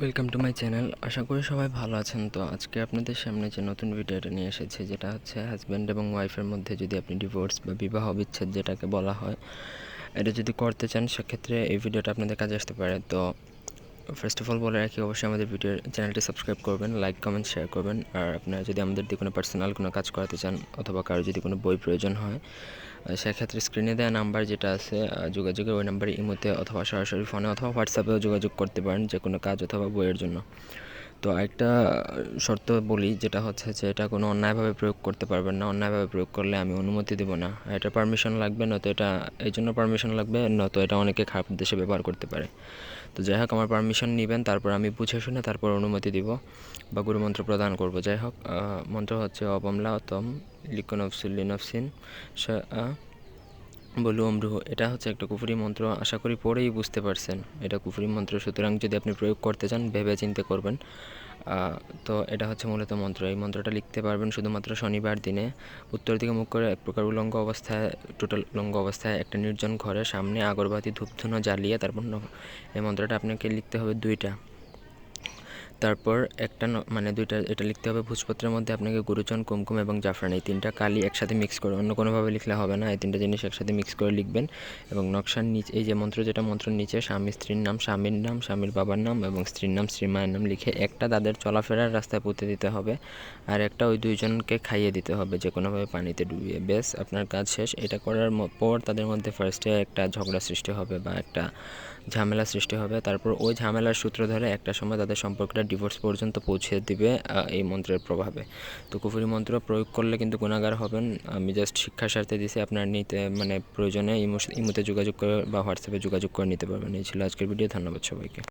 Welcome to my channel আশা করি সবাই ভালো আছেন। তো আজকে আপনাদের সামনে যে নতুন ভিডিওটা নিয়ে এসেছে, যেটা হচ্ছে হাজব্যান্ড এবং ওয়াইফের মধ্যে যদি আপনি ডিভোর্স বা বিবাহ বিচ্ছেদ যেটাকে বলা হয়, এটা যদি করতে চান, সেক্ষেত্রে এই ভিডিওটা আপনাদের কাজে আসতে পারে। তো ফার্স্ট অফ অল বলে রাখি, অবশ্যই আমাদের ভিডিও চ্যানেলটি সাবস্ক্রাইব করবেন লাইক কমেন্ট শেয়ার করবেন। আর আপনারা যদি আমাদের দিয়ে কোনো পার্সোনাল কোনো কাজ করাতে চান, অথবা কারও যদি কোনো বই প্রয়োজন হয় সেক্ষেত্রে স্ক্রিনে দেওয়া নাম্বার যেটা আছে যোগাযোগের ওই নাম্বারে ইমোতে অথবা সরাসরি ফোনে অথবা হোয়াটসঅ্যাপেও যোগাযোগ করতে পারেন যে কোনো কাজ অথবা বইয়ের জন্য। তো আরেকটা শর্ত বলি যেটা হচ্ছে যে এটা কোনো অন্যায়ভাবে প্রয়োগ করতে পারবেন না। অন্যায়ভাবে প্রয়োগ করলে আমি অনুমতি দেবো না। এটা পারমিশন লাগবে, নয়তো এটা, এই জন্য পারমিশন লাগবে, নয়তো এটা অনেকে খারাপ উদ্দেশ্যে ব্যবহার করতে পারে। তো যাই হোক, আমার পারমিশন নেবেন, তারপর আমি বুঝে শুনে তারপর অনুমতি দিব বা গুরুমন্ত্র প্রদান করব। যাই হোক মন্ত্র হচ্ছে অবমলা অতম লিকনফসুল্লি নফসিন বলু অমরুহ এটা হচ্ছে একটা কুফুরি মন্ত্র, আশা করি পড়েই বুঝতে পারছেন। এটা কুফুরি মন্ত্র, সুতরাং যদি আপনি প্রয়োগ করতে চান, ভেবে চিন্তে করবেন। তো এটা হচ্ছে মূলত মন্ত্র। এই মন্ত্রটা লিখতে পারবেন শুধুমাত্র শনিবার দিনে। উত্তর দিকে মুখ করে এক প্রকার উলঙ্গ অবস্থায় টোটাল উলঙ্গ অবস্থায় একটা নির্জন ঘরের সামনে আগরবাতি ধূপধুনো জ্বালিয়ে তারপর এই মন্ত্রটা আপনাকে লিখতে হবে দুইটা। তারপর একটা মানে দুইটা, এটা লিখতে হবে, ভোজপত্রের মধ্যে আপনাকে গুরুচন কুমকুম এবং জাফরান, এই তিনটা কালি একসাথে মিক্স করে, অন্য কোনোভাবে লিখলে হবে না, এই তিনটা জিনিস একসাথে মিক্স করে লিখবেন এবং নকশার নিচে, এই যে মন্ত্র, যেটা মন্ত্রের নিচে, স্বামী, স্ত্রীর নাম, স্বামীর নাম, স্বামীর বাবার নাম এবং স্ত্রীর নাম, স্ত্রীর মায়ের নাম লিখে একটা তাদের চলাফেরার রাস্তায় পুঁতে দিতে হবে আর একটা ওই দুইজনকে খাইয়ে দিতে হবে, যে কোনোভাবে পানিতে ডুবিয়ে। বেশ আপনার কাজ শেষ। এটা করার পর তাদের মধ্যে ফার্স্টে একটা ঝগড়া সৃষ্টি হবে বা একটা ঝামেলা সৃষ্টি হবে। তারপর ওই ঝামেলার সূত্র ধরে একটা সময় তাদের সম্পর্কটা ডিভোর্স পর্যন্ত পৌঁছে দিবে এই মন্ত্রের প্রভাবে। তো কুফুরি মন্ত্র প্রয়োগ করলে কিন্তু গুণাগার হবেন। আমি জাস্ট শিক্ষার স্বার্থে দিছি, আপনার নিতে মানে প্রয়োজনে ইমো ইমোতে যোগাযোগ করে বা হোয়াটসঅ্যাপে যোগাযোগ করে নিতে পারবেন। এই ছিল আজকের ভিডিও ধন্যবাদ সবাইকে।